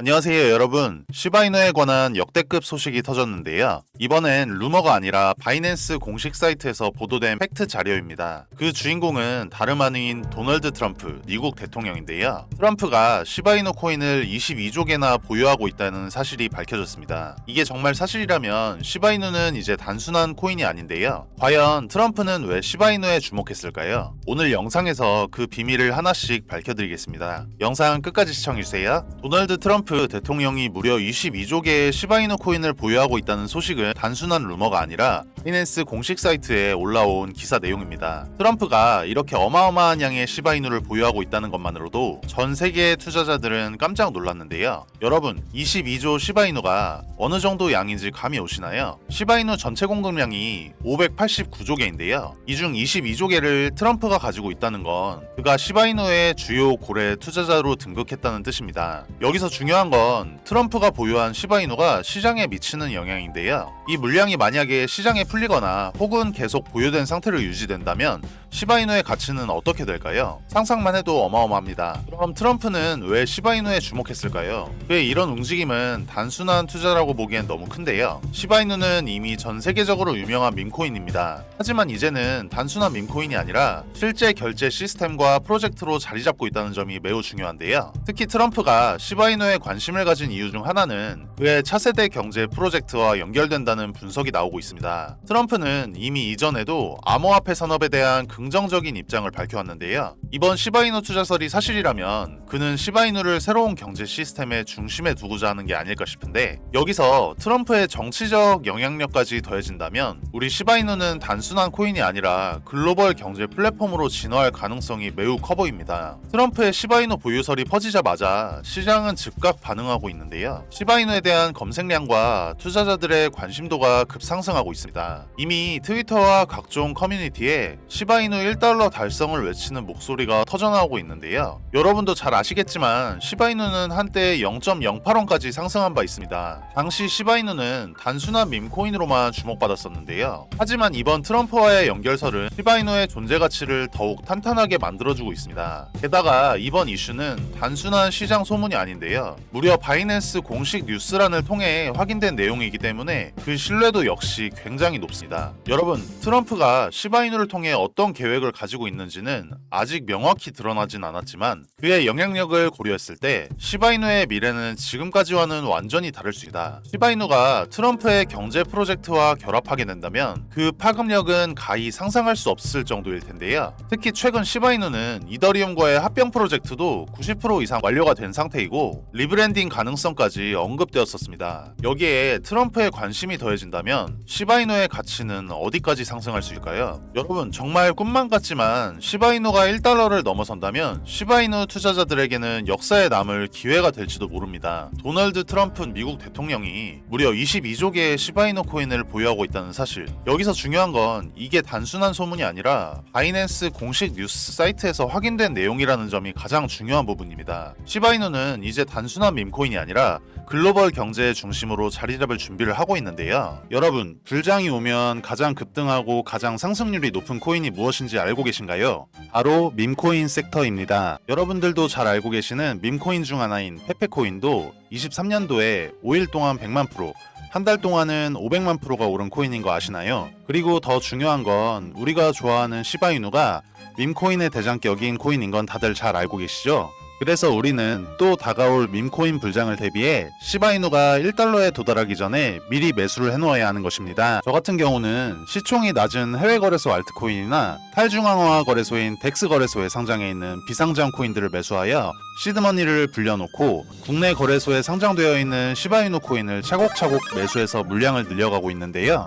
안녕하세요 여러분. 시바이노에 관한 역대급 소식이 터졌는데요. 이번엔 루머가 아니라 바이낸스 공식 사이트에서 보도된 팩트 자료입니다. 그 주인공은 다름 아닌 도널드 트럼프 미국 대통령인데요. 트럼프가 시바이노 코인을 22조 개나 보유하고 있다는 사실이 밝혀졌습니다. 이게 정말 사실이라면 시바이노는 이제 단순한 코인이 아닌데요. 과연 트럼프는 왜 시바이노에 주목했을까요? 오늘 영상에서 그 비밀을 하나씩 밝혀드리겠습니다. 영상 끝까지 시청해주세요. 도널드 트럼프 대통령이 무려 22조 개의 시바이노 코인을 보유하고 있다는 소식은 단순한 루머가 아니라 바이낸스 공식 사이트에 올라온 기사 내용입니다. 트럼프가 이렇게 어마어마한 양의 시바이노를 보유하고 있다는 것만으로도 전 세계의 투자자들은 깜짝 놀랐는데요. 여러분, 22조 시바이노가 어느 정도 양인지 감이 오시나요? 시바이노 전체 공급량이 589조 개인데요. 이 중 22조 개를 트럼프가 가지고 있다는 건 그가 시바이노의 주요 고래 투자자로 등극했다는 뜻입니다. 여기서 중요한 건 트럼프가 보유한 시바이노가 시장에 미치는 영향인데요. 이 물량이 만약에 시장에 풀리거나 혹은 계속 보유된 상태로 유지된다면 시바이노의 가치는 어떻게 될까요? 상상만 해도 어마어마합니다. 그럼 트럼프는 왜 시바이노에 주목했을까요? 그의 이런 움직임은 단순한 투자라고 보기엔 너무 큰데요. 시바이노는 이미 전 세계적으로 유명한 밈코인입니다. 하지만 이제는 단순한 밈코인이 아니라 실제 결제 시스템과 프로젝트로 자리 잡고 있다는 점이 매우 중요한데요. 특히 트럼프가 시바이노에 관심을 가진 이유 중 하나는 그의 차세대 경제 프로젝트와 연결된다는 분석이 나오고 있습니다. 트럼프는 이미 이전에도 암호화폐 산업에 대한 긍정적인 입장을 밝혀왔는데요. 이번 시바이노 투자설이 사실이라면 그는 시바이노를 새로운 경제 시스템의 중심에 두고자 하는 게 아닐까 싶은데 여기서 트럼프의 정치적 영향력까지 더해진다면 우리 시바이노는 단순한 코인이 아니라 글로벌 경제 플랫폼으로 진화할 가능성이 매우 커 보입니다. 트럼프의 시바이노 보유설이 퍼지자마자 시장은 즉각 반응하고 있는데요. 시바이노에 대한 검색량과 투자자들의 관심도가 급상승하고 있습니다. 이미 트위터와 각종 커뮤니티에 시바이 노 1달러 달성을 외치는 목소리가 터져나오고 있는데요. 여러분도 잘 아시겠지만 시바이노는 한때 0.08원까지 상승한 바 있습니다. 당시 시바이노는 단순한 밈코인으로만 주목받았었는데요. 하지만 이번 트럼프와의 연결설은 시바이노의 존재 가치를 더욱 탄탄하게 만들어주고 있습니다. 게다가 이번 이슈는 단순한 시장 소문이 아닌데요. 무려 바이낸스 공식 뉴스란을 통해 확인된 내용이기 때문에 그 신뢰도 역시 굉장히 높습니다. 여러분, 트럼프가 시바이노를 통해 어떤 계획을 가지고 있는지는 아직 명확히 드러나진 않았지만 그의 영향력을 고려했을 때 시바이노의 미래는 지금까지와는 완전히 다를 수 있다. 시바이노가 트럼프의 경제 프로젝트와 결합하게 된다면 그 파급력은 가히 상상할 수 없을 정도일 텐데요. 특히 최근 시바이노는 이더리움과의 합병 프로젝트도 90% 이상 완료가 된 상태이고 리브랜딩 가능성까지 언급되었었습니다. 여기에 트럼프의 관심이 더해진다면 시바이노의 가치는 어디까지 상승할 수 있을까요? 여러분 정말 꿈만 같지만 시바이노가 1달러를 넘어선다면 시바이노 투자자들에게는 역사에 남을 기회가 될지도 모릅니다. 도널드 트럼프 미국 대통령이 무려 22조 개의 시바이노 코인을 보유하고 있다는 사실. 여기서 중요한 건 이게 단순한 소문이 아니라 바이낸스 공식 뉴스 사이트에서 확인된 내용이라는 점이 가장 중요한 부분입니다. 시바이노는 이제 단순한 밈코인이 아니라 글로벌 경제의 중심으로 자리 잡을 준비를 하고 있는데요. 여러분, 불장이 오면 가장 급등하고 가장 상승률이 높은 코인이 무엇인지 알고 계신가요? 바로 밈코인 섹터입니다. 여러분들도 잘 알고 계시는 밈코인 중 하나인 페페코인도 23년도에 5일 동안 100만 프로, 한 달 동안은 500만 프로가 오른 코인인 거 아시나요? 그리고 더 중요한 건 우리가 좋아하는 시바이누가 밈코인의 대장격인 코인인 건 다들 잘 알고 계시죠? 그래서 우리는 또 다가올 밈코인 불장을 대비해 시바이누가 1달러에 도달하기 전에 미리 매수를 해놓아야 하는 것입니다. 저 같은 경우는 시총이 낮은 해외 거래소 알트코인이나 탈중앙화 거래소인 덱스 거래소에 상장해 있는 비상장 코인들을 매수하여 시드머니를 불려놓고 국내 거래소에 상장되어 있는 시바이누 코인을 차곡차곡 매수해서 물량을 늘려가고 있는데요.